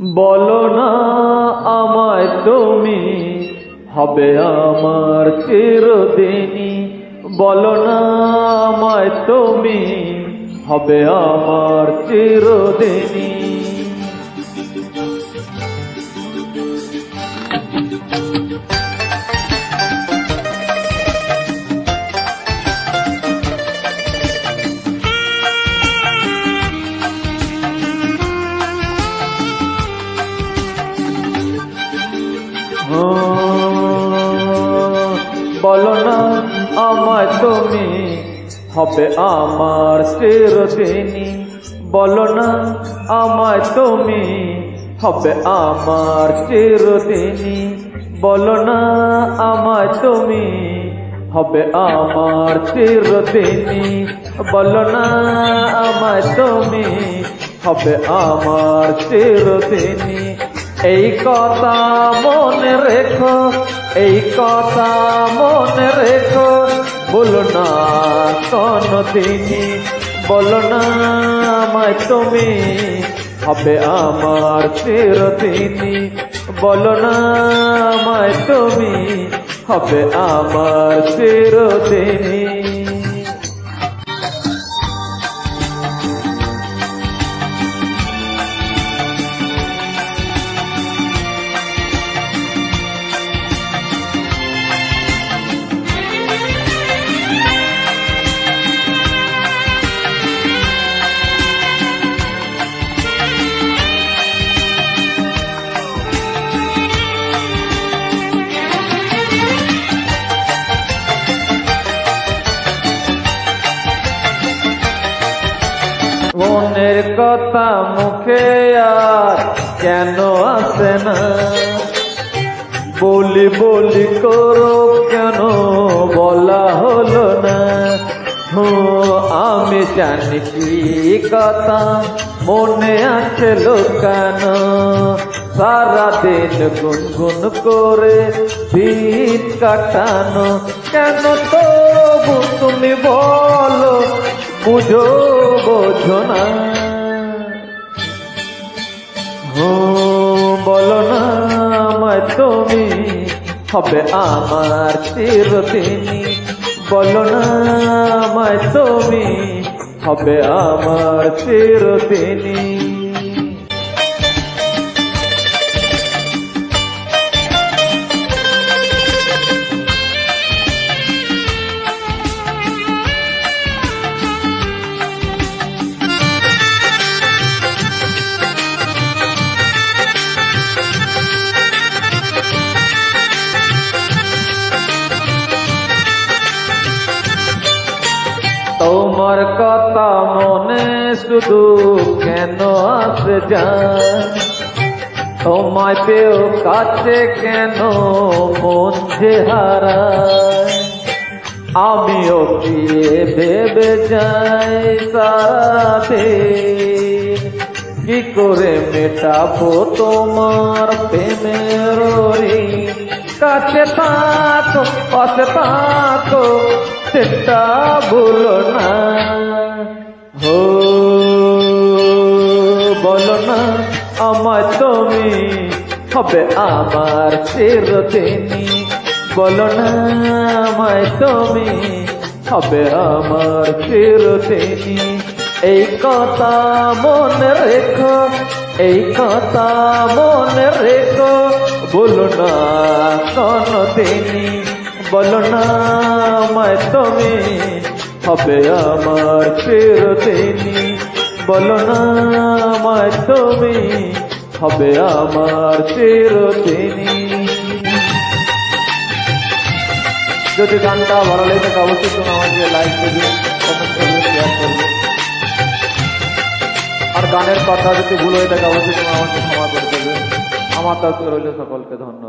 বলো না আমায় তুমি হবে আমার চিরদিনই। বলো না আমায় তুমি হবে আমার চিরদিনই। বলো না আমায় তুমি হবে আমার চিরদিনই। বলো না আমায় তুমি হবে আমার চিরদিনই। বলো না আমায় তুমি হবে আমার চিরদিনই। বলো না আমায় তুমি হবে আমার চিরদিনই। এই কথা মনে রেখো, এই কথা মনে রেখো। বলো না কোন দিনই বলো না আমায় তুমি হবে আমার চিরদিনই। বলো না আমায় তুমি হবে আমার চিরদিনই। কথা মুখে আর কেন আসে না? বলি বলি করো কেন? বলা হলো না। হো, আমি জানি কি কথা। মনে আছে লোকান। সারাদিন গুনগুন করে দিন কাটানো। কেন তবু তুমি বলো, বুঝো, বোঝো না। আমায় তুমি হবে আমার চিরদিনই। বলো না আমায় তুমি হবে আমার চিরদিনই। তোমার কথা মনে শুধু কেন আসে যান তোমায় পেও কাছে কেন মন হারায়? আমিও কি ভেবে যাই সাথে কি করে মেটাবো তোমার প্রেমের? কাছে থাকো, পাশে থাকো সেটা ভুলো না। হো, বলো না আমার তুমি হবে আমার চিরদিনই। বলো না, আমায় তুমি হবে আমার চিরদিনই। এই কথা মনে রেখো, এই কথা মনে রেখো। বলো না কোন দিনই বলো না আমায় তুমি, হবে আমার চিরদিনই। বলো না আমায় তুমি, হবে আমার চিরদিনই। যদি গানটা ভালো লেগে থাকে, অবশ্যই তুমি আমাকে লাইক করবে কমেন্ট করবে শেয়ার করবে। আর গানের কথা যদি ভুল হয়ে থাকে, অবশ্যই তুমি আমাকে ক্ষমা করে দেবে। আমার তরফ রইল সকলকে ধন্যবাদ।